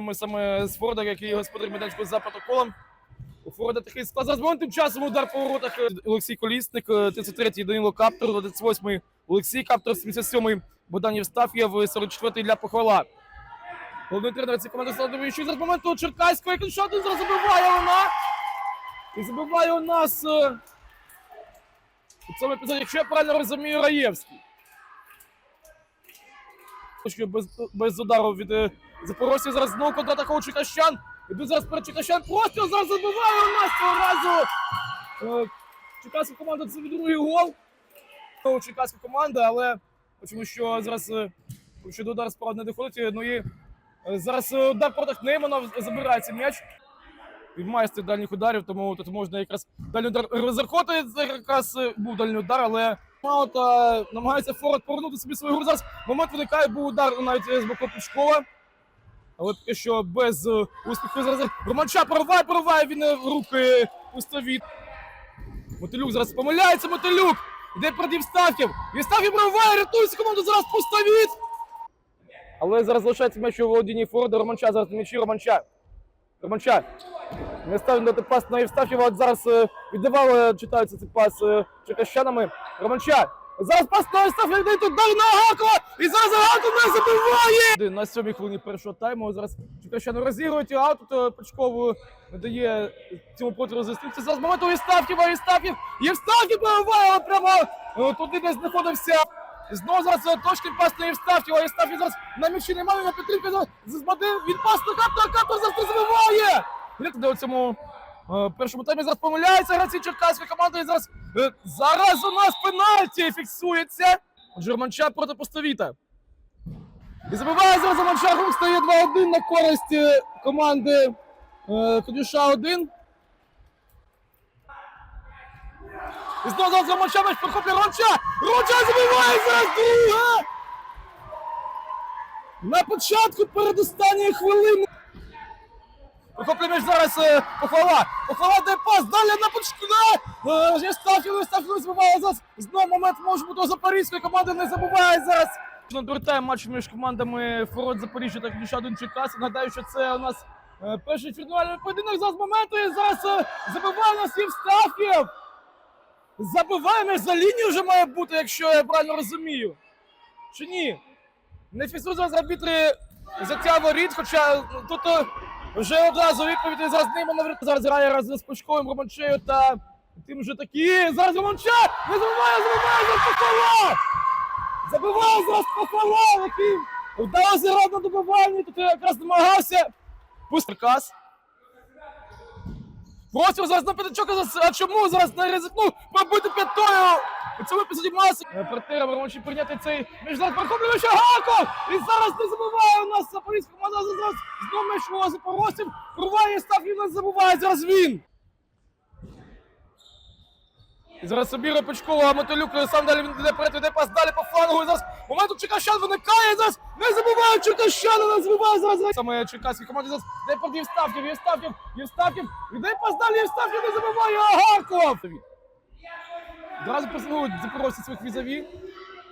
Ми саме з Форда, який господар медичку за протоколом. У Форда такий склад. Момент тим часом удар по воротах. е, Олексій Колісник, е, 33-й Данило Каптор, 28-й Олексій Каптор, 77-й Богдан Євстаф'єв, 44-й Ілля Похвала. Головний тренер цієї команди Солодовий. Що зараз моменту Черкаського, який один зараз забиває вона. І забиває у нас е, у цьому епізоді, якщо я правильно розумію, Раєвський. Без, без удару від Запорожця. Зараз знову контратаковує Чекащан. Іду зараз перед Чекащан. Просто зараз забиває у нас цього разу. Е, Черкаська команда це другий гол. У Черкаська команда, але тому що зараз е, що до удару справа не доходить. Ну і е, зараз удар проти Неймана забирається м'яч. Від майстер дальніх ударів, тому тут можна якраз дальній удар розраховувати. Якраз був дальній удар, але Маута намагається Форвард повернути собі свою гру. Зараз момент виникає, був удар навіть з боку Пучкова. Але поки що без е, успіху зараз Романча прориває, прориває він е, руки пустовіт. Мотилюк зараз помиляється, Мотилюк. Іде перед Євстаф'єв. Євстаф'єв прориває, рятується команду зараз пустовіт. Але зараз залишається м'яч у володінні Форда. Романча зараз на м'ячі Романча. Романча. Не ставив дати пас на Євстаф'єва. От зараз е, віддавав, е, цей пас черкащанами. Романча. Зараз пас на Євстаф'єва, тут далі на Агакова. І зараз Агаков не забиває. На сьомій хвилині першого тайму зараз черкащани розігрують, а тут е, Пучкову не дає цьому проти зустрітися. Зараз момент у Євстаф'єва, Євстаф'єв. Євстаф'єв пробиває, але прямо е, туди не знаходився. Знову зараз е, точний пас на Євстаф'єва. Євстаф'єв зараз на м'ячі немає, на підтримки зараз збадив. Він пас на Каптора, Каптор зараз не забиває. Гляньте, у цьому е, першому таймі зараз помиляється гравці черкаської команди. І зараз, е, зараз у нас пенальті фіксується. Жерманча проти Постовіта. І забиває зараз Романча, рух стає 2-1 на користь е, команди Кодюша 1. І знову зараз Романча меч прохоплює Романча! Романча забиває зараз друга! На початку передостанньої хвилини. Прохоплює м'яч зараз е, похвала. Похвала дає пас, далі на початку. На, е, Ставків, Ставків забиває зараз. Знову момент може бути у Запорізької команди не забуває зараз. Надвертаємо матч між командами Форот Запоріжжя та 1 Черкаси. Нагадаю, що це у нас е, перший фінальний поєдинок. Зараз моменту і зараз е, забиває нас Євстаф'єв. Забиває м'яч за лінію вже має бути, якщо я правильно розумію. Чи ні? Не фіксує зараз арбітри заття воріт, хоча тут е, вже одразу відповідь зараз ними Зараз грає разом з Пучковим Романчею та тим же такі. Зараз Романча! Не забиває, забуває зараз Похвала! Забиває зараз Похвала, який вдалося грати на добиванні, тут якраз намагався. Пустеркас. Просив зараз на п'ятачок, а чому зараз не ризикнув пробити п'ятою? У цьому епізоді маси. Партнерам Романчі прийняти цей між зараз перехоплює Гаков! І зараз не забуває у нас Запорізька команда зараз знову у запорожців. Рває став і не забуває зараз він. І зараз Собіра Пучкова, а Мотилюк сам далі він йде перед, йде пас далі по флангу. І зараз моменту Черкащан виникає. і Зараз не забуває Черкащан, не забуває зараз. Саме Черкаській команді зараз де под Євстаф'єв, Євстаф'єв, Євстаф'єв. Іде пас далі, Євстаф'єв не забуває Агарков. Одразу просунули запорожці своїх візаві.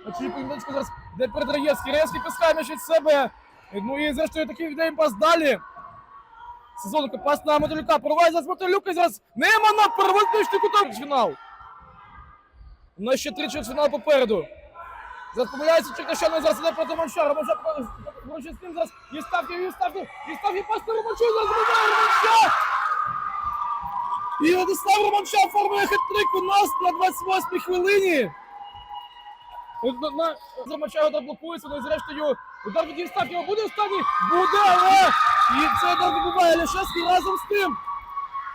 Очі поєдиночку зараз де перед Раєвський. Раєвський пускає м'яч від себе. Ну і зрештою такий віддає пас далі. Сезонку пас на Мотилюка. Порває зараз Мотилюк і зараз нема на первотничний куток фінал. У нас ще три чвертьфінал попереду. Зараз помиляється Черкащани, зараз іде проти Манча. Романча поруч з ним зараз Євстаф'єв, Євстаф'єв, Євстаф'єв пас на Романчу, зараз забиває Романча! І Владислав Романча оформує хет-трик у нас на 28-й хвилині. Романча удар блокується, ну і зрештою удар від Євстаф'єва буде останній? Буде, але і це удар вибиває Ляшевський разом з тим.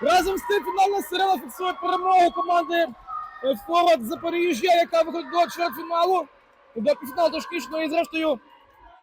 Разом з тим фінальна сирена фіксує перемогу команди Форвард Запоріжжя, яка виходить до чвертьфіналу, до півфіналу точніше, ну зрештою